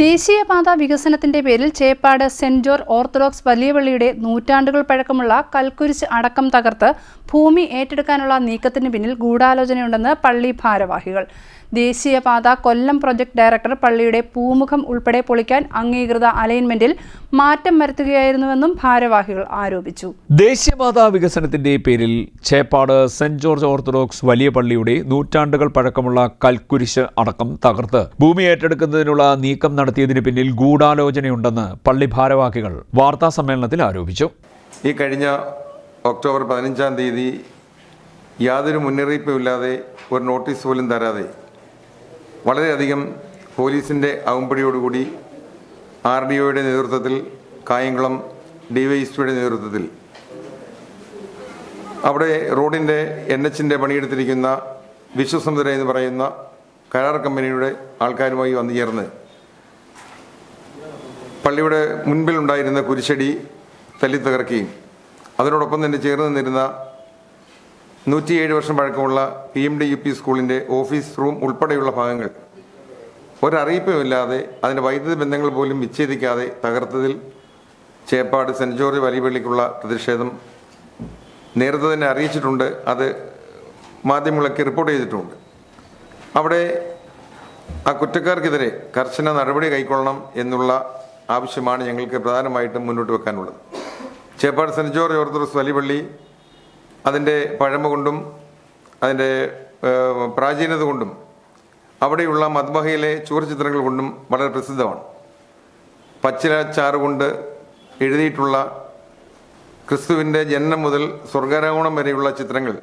ദേശീയപാത വികസനത്തിന്റെ പേരിൽ ചേപ്പാട് സെന്റ് ജോർജ് ഓർത്തഡോക്സ് വലിയ പള്ളിയുടെ നൂറ്റാണ്ടുകൾ പഴക്കമുള്ള കൽക്കുരിശ് അടക്കം തകർത്ത് ഭൂമി ഏറ്റെടുക്കാനുള്ള നീക്കത്തിന് പിന്നിൽ ഗൂഢാലോചനയുണ്ടെന്ന് പള്ളി ഭാരവാഹികൾ. ദേശീയപാത കൊല്ലം പ്രൊജക്ട് ഡയറക്ടർ പള്ളിയുടെ പൂമുഖം ഉൾപ്പെടെ പൊളിക്കാൻ അംഗീകൃത അലൈൻമെന്റിൽ മാറ്റം വരുത്തുകയായിരുന്നുവെന്നും ഭാരവാഹികൾ ആരോപിച്ചു. ദേശീയപാത വികസനത്തിന്റെ പേരിൽ ചേപ്പാട് സെന്റ് ജോർജ് ഓർത്തഡോക്സ് വലിയ പള്ളിയുടെ നൂറ്റാണ്ടുകൾ പഴക്കമുള്ള കൽക്കുരിശ് അടക്കം തകർത്ത് ഭൂമി ഏറ്റെടുക്കുന്നതിനുള്ള നീക്കം നടത്തിയതിന് പിന്നിൽ ഗൂഢാലോചനയുണ്ടെന്ന് പള്ളി ഭാരവാഹികൾ വാർത്താ സമ്മേളനത്തിൽ ആരോപിച്ചു. ഈ കഴിഞ്ഞ ഒക്ടോബർ പതിനഞ്ചാം തീയതി യാതൊരു മുന്നറിയിപ്പുമില്ലാതെ ഒരു നോട്ടീസ് പോലും തരാതെ വളരെയധികം പോലീസിന്റെ അകമ്പടിയോടുകൂടി ആർ ഡി ഒയുടെ നേതൃത്വത്തിൽ കായംകുളം ഡിവൈഎസ്പിയുടെ നേതൃത്വത്തിൽ. അവിടെ റോഡിന്റെ എൻ എച്ചിന്റെ പണിയെടുത്തിരിക്കുന്ന വിശ്വസമുദ്ര എന്ന് പറയുന്ന കരാർ കമ്പനിയുടെ ആൾക്കാരുമായി വന്നു ചേർന്ന് പള്ളിയുടെ മുൻപിലുണ്ടായിരുന്ന കുരിശടി തല്ലിത്തകർക്കുകയും അതിനോടൊപ്പം തന്നെ ചേർന്ന് നിന്നിരുന്ന നൂറ്റിയേഴ് വർഷം പഴക്കമുള്ള P M D U P സ്കൂളിന്റെ ഓഫീസ് റൂം ഉൾപ്പെടെയുള്ള ഭാഗങ്ങൾ. ഒരറിയിപ്പുമില്ലാതെ അതിന്റെ വൈദ്യുതി ബന്ധങ്ങൾ പോലും വിച്ഛേദിക്കാതെ തകർത്തതിൽ ചേപ്പാട് സെന്റ് ജോർജ് വലിയപള്ളിക്കുള്ള പ്രതിഷേധം നേരത്തെ തന്നെ അറിയിച്ചിട്ടുണ്ട്. അത് മാധ്യമങ്ങളൊക്കെ റിപ്പോർട്ട് ചെയ്തിട്ടുമുണ്ട് അവിടെ ആ കുറ്റക്കാർക്കെതിരെ കർശന നടപടി കൈക്കൊള്ളണം എന്നുള്ള ആവശ്യമാണ് ഞങ്ങൾക്ക് പ്രധാനമായിട്ടും മുന്നോട്ട് വെക്കാനുള്ളത്. ചേപ്പാട് സെന്റ് ജോർജ് ഓർത്തഡോക്സ് വലിയപള്ളി അതിന്റെ പഴമ കൊണ്ടും അതിന്റെ പ്രാചീനത കൊണ്ടും അവിടെയുള്ള മദ്ബഹയിലെ ചുവർചിത്രങ്ങൾ കൊണ്ടും വളരെ പ്രസിദ്ധമാണ്. പച്ചില ചാറ് കൊണ്ട് എഴുതിയിട്ടുള്ള ക്രിസ്തുവിന്റെ ജനനം മുതൽ സ്വർഗാരോഹണം വരെയുള്ള ചിത്രങ്ങൾ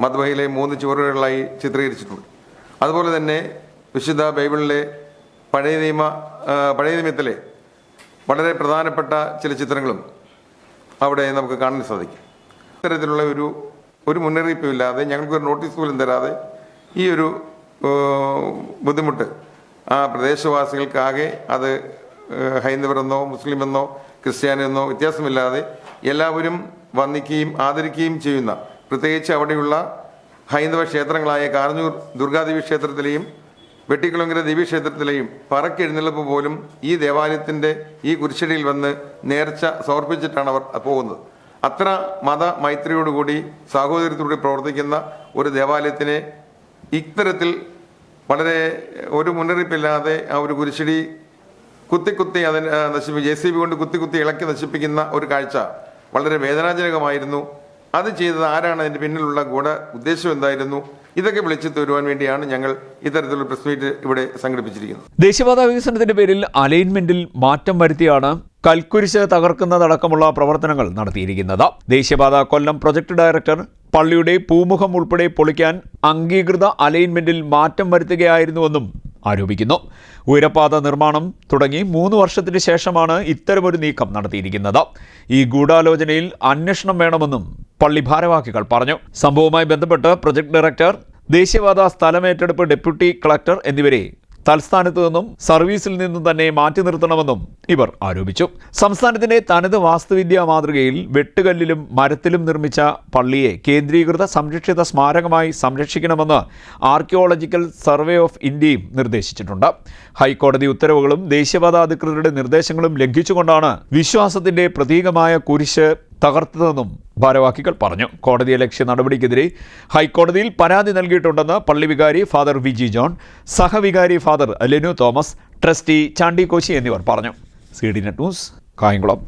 മദ്ബഹയിലെ മൂന്ന് ചുവറുകളിലായി ചിത്രീകരിച്ചിട്ടുണ്ട്. അതുപോലെ തന്നെ വിശുദ്ധ ബൈബിളിലെ പഴയ നിയമ പഴയ നിയമത്തിലെ വളരെ പ്രധാനപ്പെട്ട ചില ചിത്രങ്ങളും അവിടെ നമുക്ക് കാണാൻ സാധിക്കും. ഇത്തരത്തിലുള്ള ഒരു ഒരു മുന്നറിയിപ്പും ഇല്ലാതെ ഞങ്ങൾക്കൊരു നോട്ടീസ് പോലും തരാതെ ഈ ഒരു ബുദ്ധിമുട്ട് ആ പ്രദേശവാസികൾക്കാകെ അത് ഹൈന്ദവരെന്നോ മുസ്ലിമെന്നോ ക്രിസ്ത്യാനിയെന്നോ വ്യത്യാസമില്ലാതെ എല്ലാവരും വന്ദിക്കുകയും ആദരിക്കുകയും ചെയ്യുന്ന പ്രത്യേകിച്ച് അവിടെയുള്ള ഹൈന്ദവ ക്ഷേത്രങ്ങളായ കാർന്നൂർ ദുർഗാദേവി ക്ഷേത്രത്തിലെയും വെട്ടിക്കുളങ്കര ദേവീക്ഷേത്രത്തിലെയും പറക്കെഴുന്നള്ളിപ്പ് പോലും ഈ ദേവാലയത്തിന്റെ ഈ കുരിശടിയിൽ വന്ന് നേർച്ച സമർപ്പിച്ചിട്ടാണ് അവർ പോകുന്നത്. അത്ര മത മൈത്രിയോടുകൂടി സാഹോദര്യത്തോടുകൂടി പ്രവർത്തിക്കുന്ന ഒരു ദേവാലയത്തിനെ ഇത്തരത്തിൽ വളരെ ഒരു മുന്നറിയിപ്പില്ലാതെ ആ ഒരു കുരിശിടി കുത്തി കുത്തി അതിന് നശിപ്പി ജെ സി ബി കൊണ്ട് കുത്തി കുത്തി ഇളക്കി നശിപ്പിക്കുന്ന ഒരു കാഴ്ച വളരെ വേദനാജനകമായിരുന്നു. അത് ചെയ്തത് ആരാണ് അതിന്റെ പിന്നിലുള്ള ഗൂഢ ഉദ്ദേശം എന്തായിരുന്നു? ഇതൊക്കെ വിളിച്ചു തരുവാൻ വേണ്ടിയാണ് ഞങ്ങൾ ഇത്തരത്തിലുള്ള പ്രസ് മീറ്റ് ഇവിടെ സംഘടിപ്പിച്ചിരിക്കുന്നത്. ദേശീയപാത വികസനത്തിന്റെ പേരിൽ അലൈൻമെന്റിൽ മാറ്റം വരുത്തിയാണ് കൽക്കുരിശ് തകർക്കുന്നതടക്കമുള്ള പ്രവർത്തനങ്ങൾ നടത്തിയിരിക്കുന്നത്. ദേശീയപാത കൊല്ലം പ്രൊജക്ട് ഡയറക്ടർ പള്ളിയുടെ പൂമുഖം ഉൾപ്പെടെ പൊളിക്കാൻ അംഗീകൃത അലൈൻമെന്റിൽ മാറ്റം വരുത്തുകയായിരുന്നുവെന്നും ആരോപിക്കുന്നു. ഉയരപാത നിർമ്മാണം തുടങ്ങി മൂന്ന് വർഷത്തിന് ശേഷമാണ് ഇത്തരമൊരു നീക്കം നടത്തിയിരിക്കുന്നത്. ഈ ഗൂഢാലോചനയിൽ അന്വേഷണം വേണമെന്നും പള്ളി ഭാരവാഹികൾ പറഞ്ഞു. സംഭവവുമായി ബന്ധപ്പെട്ട് പ്രൊജക്ട് ഡയറക്ടർ ദേശീയപാത സ്ഥലമേറ്റെടുപ്പ് ഡെപ്യൂട്ടി കളക്ടർ എന്നിവരെ തൽസ്ഥാനത്തു നിന്നും സർവീസിൽ നിന്നും തന്നെ മാറ്റി നിർത്തണമെന്നും ഇവർ ആരോപിച്ചു. സംസ്ഥാനത്തിന്റെ തനത് വാസ്തുവിദ്യാ മാതൃകയിൽ വെട്ടുകല്ലിലും മരത്തിലും നിർമ്മിച്ച പള്ളിയെ കേന്ദ്രീകൃത സംരക്ഷിത സ്മാരകമായി സംരക്ഷിക്കണമെന്ന് ആർക്കിയോളജിക്കൽ സർവേ ഓഫ് ഇന്ത്യയും നിർദ്ദേശിച്ചിട്ടുണ്ട്. ഹൈക്കോടതി ഉത്തരവുകളും ദേശീയപാത അധികൃതരുടെ നിർദ്ദേശങ്ങളും ലംഘിച്ചുകൊണ്ടാണ് വിശ്വാസത്തിന്റെ പ്രതീകമായ കുരിശ് തകർത്തതെന്നും ഭാരവാഹികൾ പറഞ്ഞു. കോടതിയെ ലക്ഷ്യ നടപടിക്കെതിരെ ഹൈക്കോടതിയിൽ പരാതി നൽകിയിട്ടുണ്ടെന്ന് പള്ളി വികാരി ഫാദർ വി ജി ജോൺ സഹവികാരി father Lenu Thomas trustee Chandy Koshy എന്നിവർ പറഞ്ഞു. C D net news Kayamkulam.